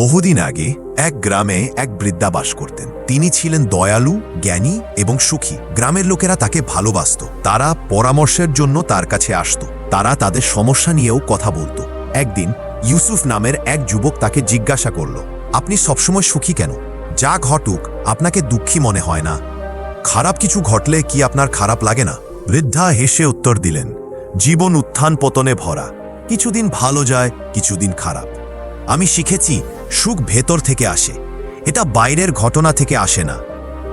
বহুদিন আগে এক গ্রামে এক বৃদ্ধা বাস করতেন। তিনি ছিলেন দয়ালু, জ্ঞানী এবং সুখী। গ্রামের লোকেরা তাকে ভালোবাসত। তারা পরামর্শের জন্য তার কাছে আসত। তারা তাদের সমস্যা নিয়েও কথা বলতো। একদিন ইউসুফ নামের এক যুবক তাকে জিজ্ঞাসা করল, আপনি সবসময় সুখী কেন? যা ঘটুক, আপনাকে দুঃখী মনে হয় না। খারাপ কিছু ঘটলে কি আপনার খারাপ লাগে না? বৃদ্ধা হেসে উত্তর দিলেন, জীবন উত্থান পতনে ভরা। কিছুদিন ভালো যায়, কিছুদিন খারাপ। আমি শিখেছি সুখ ভেতর থেকে আসে। এটা বাইরের ঘটনা থেকে আসে না।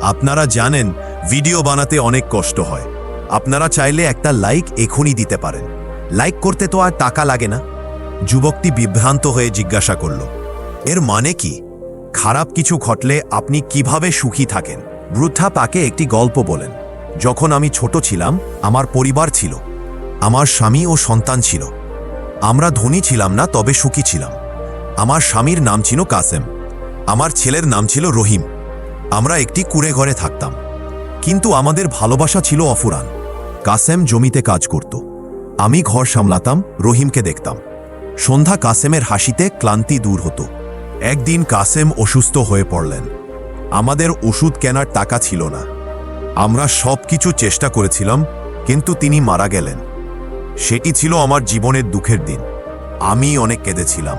আপনারা জানেন, ভিডিও বানাতে অনেক কষ্ট হয়। আপনারা চাইলে একটা লাইক এখনই দিতে পারেন। লাইক করতে তো আর টাকা লাগে না। যুবকটি বিভ্রান্ত হয়ে জিজ্ঞাসা করল, এর মানে কি? খারাপ কিছু ঘটলে আপনি কীভাবে সুখী থাকেন? বৃদ্ধা তাকে একটি গল্প বলেন। যখন আমি ছোট ছিলাম, আমার পরিবার ছিল। আমার স্বামী ও সন্তান ছিল। আমরা ধনী ছিলাম না, তবে সুখী ছিলাম। আমার স্বামীর নাম ছিল কাসেম। আমার ছেলের নাম ছিল রহিম। আমরা একটি কুড়ে ঘরে থাকতাম। কিন্তু আমাদের ভালোবাসা ছিল অফুরান। কাসেম জমিতে কাজ করত। আমি ঘর সামলাতাম, রহিমকে দেখতাম। সন্ধ্যা কাসেমের হাসিতে ক্লান্তি দূর হতো। একদিন কাসেম অসুস্থ হয়ে পড়লেন। আমাদের ওষুধ কেনার টাকা ছিল না। আমরা সব কিছু চেষ্টা করেছিলাম, কিন্তু তিনি মারা গেলেন। সেটি ছিল আমার জীবনের দুঃখের দিন। আমি অনেক কেঁদেছিলাম।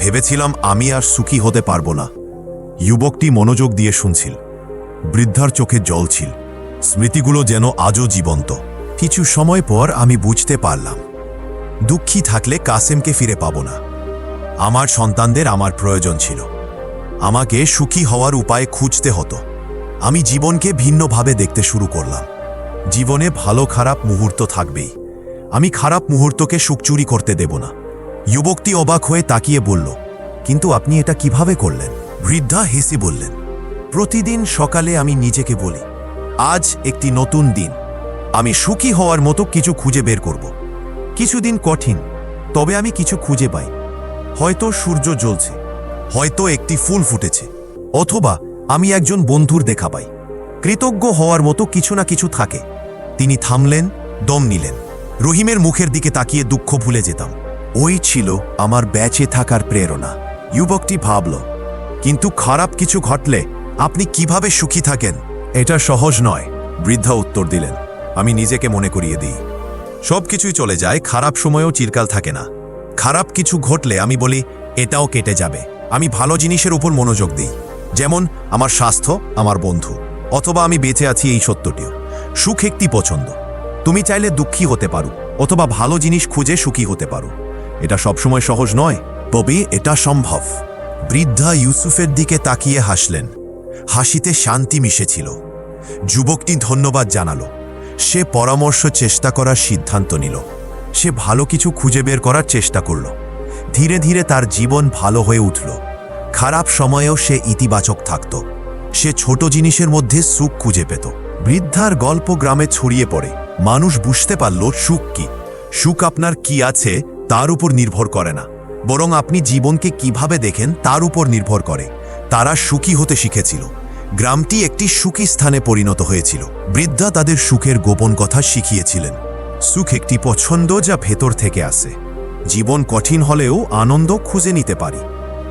ভেবেছিলাম আমি আর সুখী হতে পারব না। যুবকটি মনোযোগ দিয়ে শুনছিল। বৃদ্ধার চোখে জল ছিল। স্মৃতিগুলো যেন আজও জীবন্ত। কিছু সময় পর আমি বুঝতে পারলাম। দুঃখী থাকলে কাসেমকে ফিরে পাব না। আমার সন্তানদের আমার প্রয়োজন ছিল। আমাকে সুখী হওয়ার উপায় খুঁজতে হতো। আমি জীবনকে ভিন্নভাবে দেখতে শুরু করলাম। জীবনে ভালো খারাপ মুহূর্ত থাকবেই। আমি খারাপ মুহূর্তকে সুখ চুরি করতে দেব না। যুবকটি অবাক হয়ে তাকিয়ে বলল, কিন্তু আপনি এটা কীভাবে করলেন? বৃদ্ধা হেসে বললেন, প্রতিদিন সকালে আমি নিজেকে বলি, আজ একটি নতুন দিন, আমি সুখী হওয়ার মতো কিছু খুঁজে বের করব। কিছুদিন কঠিন, তবে আমি কিছু খুঁজে পাই। হয়তো সূর্য জ্বলছে, হয়তো একটি ফুল ফুটেছে, অথবা আমি একজন বন্ধুর দেখা পাই। কৃতজ্ঞ হওয়ার মতো কিছু না কিছু থাকে। তিনি থামলেন, দম নিলেন। রহিমের মুখের দিকে তাকিয়ে দুঃখ ভুলে যেতাম। ওই ছিল আমার ব্যাচে থাকার প্রেরণা। যুবকটি ভাবল, কিন্তু খারাপ কিছু ঘটলে আপনি কীভাবে সুখী থাকেন? এটা সহজ নয়, বৃদ্ধা উত্তর দিলেন। আমি নিজেকে মনে করিয়ে দিই। সব কিছুই চলে যায়, খারাপ সময়েও চিরকাল থাকে না। খারাপ কিছু ঘটলে আমি বলি, এটাও কেটে যাবে। আমি ভালো জিনিসের উপর মনোযোগ দিই, যেমন আমার স্বাস্থ্য, আমার বন্ধু, অথবা আমি বেঁচে আছি এই সত্যটিও। সুখ একটি পছন্দ। তুমি চাইলে দুঃখী হতে পারো, অথবা ভালো জিনিস খুঁজে সুখী হতে পারো। এটা সবসময় সহজ নয়। তবে এটা সম্ভব। বৃদ্ধা ইউসুফের দিকে তাকিয়ে হাসলেন। হাসিতে শান্তি মিশেছিল। যুবকটি ধন্যবাদ জানালো। সে পরামর্শ চেষ্টা করার সিদ্ধান্ত নিল। সে ভালো কিছু খুঁজে বের করার চেষ্টা করল। ধীরে ধীরে তার জীবন ভালো হয়ে উঠল। খারাপ সময়েও সে ইতিবাচক থাকত। সে ছোট জিনিসের মধ্যে সুখ খুঁজে পেত। বৃদ্ধার গল্প গ্রামে ছড়িয়ে পড়ে। মানুষ বুঝতে পারল সুখ কি। সুখ আপনার কি আছে তার উপর নির্ভর করে না। বরং আপনি জীবনকে কীভাবে দেখেন তার উপর নির্ভর করে। তারা সুখী হতে শিখেছিল। গ্রামটি একটি সুখী স্থানে পরিণত হয়েছিল। বৃদ্ধা তাদের সুখের গোপন কথা শিখিয়েছিলেন। সুখ একটি পছন্দ যা ভেতর থেকে আসে। জীবন কঠিন হলেও আনন্দ খুঁজে নিতে পারি।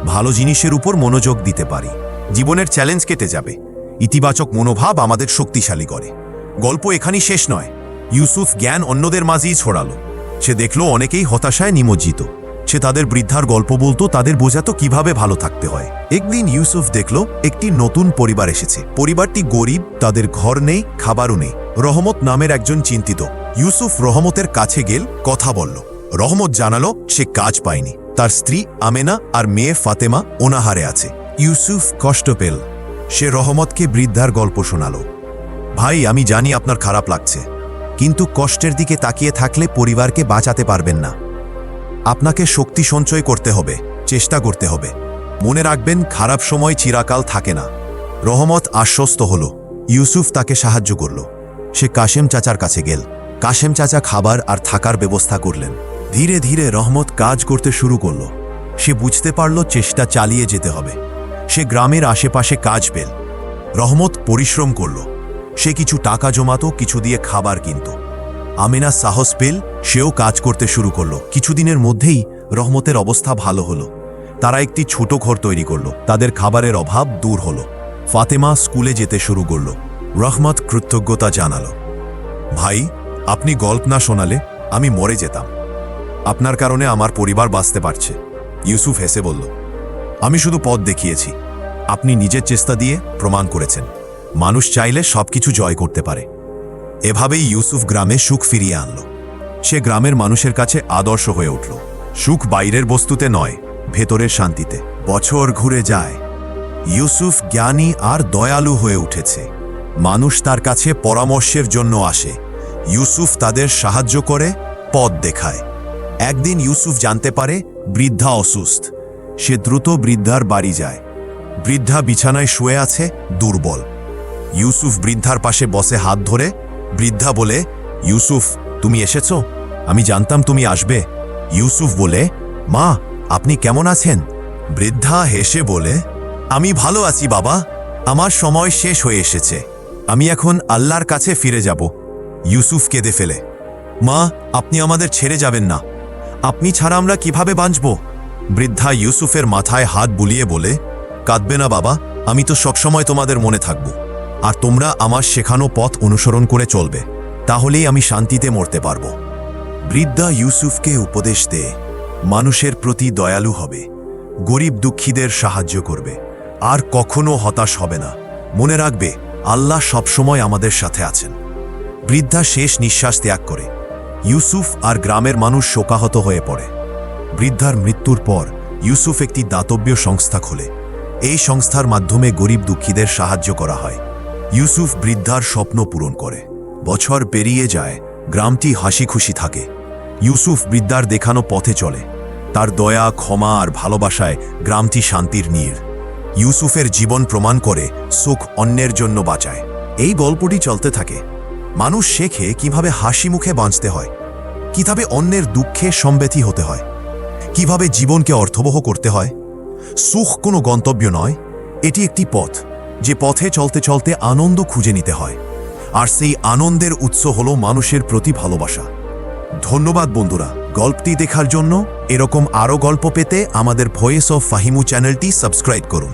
ভালো জিনিসের উপর মনোযোগ দিতে পারি। জীবনের চ্যালেঞ্জ কেটে যাবে। ইতিবাচক মনোভাব আমাদের শক্তিশালী করে। গল্প এখানেই শেষ নয়। ইউসুফ জ্ঞান অন্যদের মাঝেই ছড়ালো। সে দেখল অনেকেই হতাশায় নিমজ্জিত। সে তাদের বৃদ্ধার গল্প বলতো, তাদের বোঝাতো কীভাবে ভালো থাকতে হয়। একদিন ইউসুফ দেখল, একটি নতুন পরিবার এসেছে। পরিবারটি গরিব, তাদের ঘর নেই, খাবারও নেই। রহমত নামের একজন চিন্তিত। ইউসুফ রহমতের কাছে গেল, কথা বলল। রহমত জানালো, সে কাজ পায়নি। তার স্ত্রী আমেনা আর মেয়ে ফাতেমা ওনাহারে আছে। ইউসুফ কষ্ট পেল। সে রহমতকে বৃদ্ধার গল্প শোনালো। ভাই, আমি জানি আপনার খারাপ লাগছে। কিন্তু কষ্টের দিকে তাকিয়ে থাকলে পরিবারকে বাঁচাতে পারবেন না। আপনাকে শক্তি সঞ্চয় করতে হবে, চেষ্টা করতে হবে। মনে রাখবেন, খারাপ সময় চিরাকাল থাকে না। রহমত আশ্বস্ত হল। ইউসুফ তাকে সাহায্য করল। সে কাশেম চাচার কাছে গেল। কাশেম চাচা খাবার আর থাকার ব্যবস্থা করলেন। ধীরে ধীরে রহমত কাজ করতে শুরু করল। সে বুঝতে পারল চেষ্টা চালিয়ে যেতে হবে। সে গ্রামের আশেপাশে কাজ পেল। রহমত পরিশ্রম করল। সে কিছু টাকা জমাতো, কিছু দিয়ে খাবার কিনত। আমিনা সাহস পেল, সেও কাজ করতে শুরু করল। কিছুদিনের মধ্যেই রহমতের অবস্থা ভালো হলো। তারা একটি ছোট ঘর তৈরি করল। তাদের খাবারের অভাব দূর হলো। ফাতেমা স্কুলে যেতে শুরু করল। রহমত কৃতজ্ঞতা জানাল। ভাই, আপনি গল্প না শোনালে আমি মরে যেতাম। আপনার কারণে আমার পরিবার বাঁচতে পারছে। ইউসুফ হেসে বলল, আমি শুধু পথ দেখিয়েছি। আপনি নিজের চেষ্টা দিয়ে প্রমাণ করেছেন। মানুষ চাইলে সবকিছু জয় করতে পারে। এভাবেই ইউসুফ গ্রামে সুখ ফিরিয়ে আনল। সে গ্রামের মানুষের কাছে আদর্শ হয়ে উঠল। সুখ বাইরের বস্তুতে নয়, ভেতরের শান্তিতে। বছর ঘুরে যায়। ইউসুফ জ্ঞানী আর দয়ালু হয়ে উঠেছে। মানুষ তার কাছে পরামর্শের জন্য আসে। ইউসুফ তাদের সাহায্য করে, পথ দেখায়। একদিন ইউসুফ জানতে পারে, বৃদ্ধা অসুস্থ। সে দ্রুত বৃদ্ধার বাড়ি যায়। বৃদ্ধা বিছানায় শুয়ে আছে, দুর্বল। ইউসুফ বৃদ্ধার পাশে বসে হাত ধরে, বৃদ্ধা বলে, ইউসুফ, তুমি এসেছ? আমি জানতাম তুমি আসবে। ইউসুফ বলে, মা, আপনি কেমন আছেন? বৃদ্ধা হেসে বলে, আমি ভালো আছি বাবা, আমার সময় শেষ হয়ে এসেছে। আমি এখন আল্লাহর কাছে ফিরে যাব। ইউসুফ কেঁদে ফেলে, মা, আপনি আমাদের ছেড়ে যাবেন না। আপনি ছাড়া আমরা কীভাবে বাঁচব? বৃদ্ধা ইউসুফের মাথায় হাত বুলিয়ে বলে, কাঁদবে না বাবা, আমি তো সবসময় তোমাদের মনে থাকব। আর তোমরা আমার শেখানো পথ অনুসরণ করে চলবে, তাহলেই আমি শান্তিতে মরতে পারব। বৃদ্ধা ইউসুফকে উপদেশ দে, মানুষের প্রতি দয়ালু হবে, গরিব দুঃখীদের সাহায্য করবে, আর কখনো হতাশ হবে না। মনে রাখবে, আল্লাহ সবসময় আমাদের সাথে আছেন। বৃদ্ধা শেষ নিঃশ্বাস ত্যাগ করে, ইউসুফ আর গ্রামের মানুষ শোকাহত হয়ে পড়ে। বৃদ্ধার মৃত্যুর পর ইউসুফ একটি দাতব্য সংস্থা খোলে। এই সংস্থার মাধ্যমে গরিব দুঃখীদের সাহায্য করা হয়। ইউসুফ বৃদ্ধার স্বপ্ন পূরণ করে। বছর পেরিয়ে যায়, গ্রামটি হাসি খুশি থাকে। ইউসুফ বৃদ্ধার দেখানো পথে চলে। তার দয়া, ক্ষমা আর ভালোবাসায় গ্রামটি শান্তির নীড় ইউসুফের জীবন প্রমাণ করে সুখ অন্যের জন্য বাঁচায়। এই গল্পটি চলতে থাকে। মানুষ শেখে কীভাবে হাসি মুখে বাঁচতে হয়। কীভাবে অন্যের দুঃখে সম্বেথী হতে হয়। কীভাবে জীবনকে অর্থবহ করতে হয়। সুখ কোনো গন্তব্য নয়, এটি একটি পথ। যে পথে চলতে চলতে আনন্দ খুঁজে নিতে হয়। আর সেই আনন্দের উৎস হল মানুষের প্রতি ভালোবাসা। ধন্যবাদ বন্ধুরা, গল্পটি দেখার জন্য এরকম আরও গল্প পেতে আমাদের ভয়েস অফ ফাহিমু চ্যানেলটি সাবস্ক্রাইব করুন।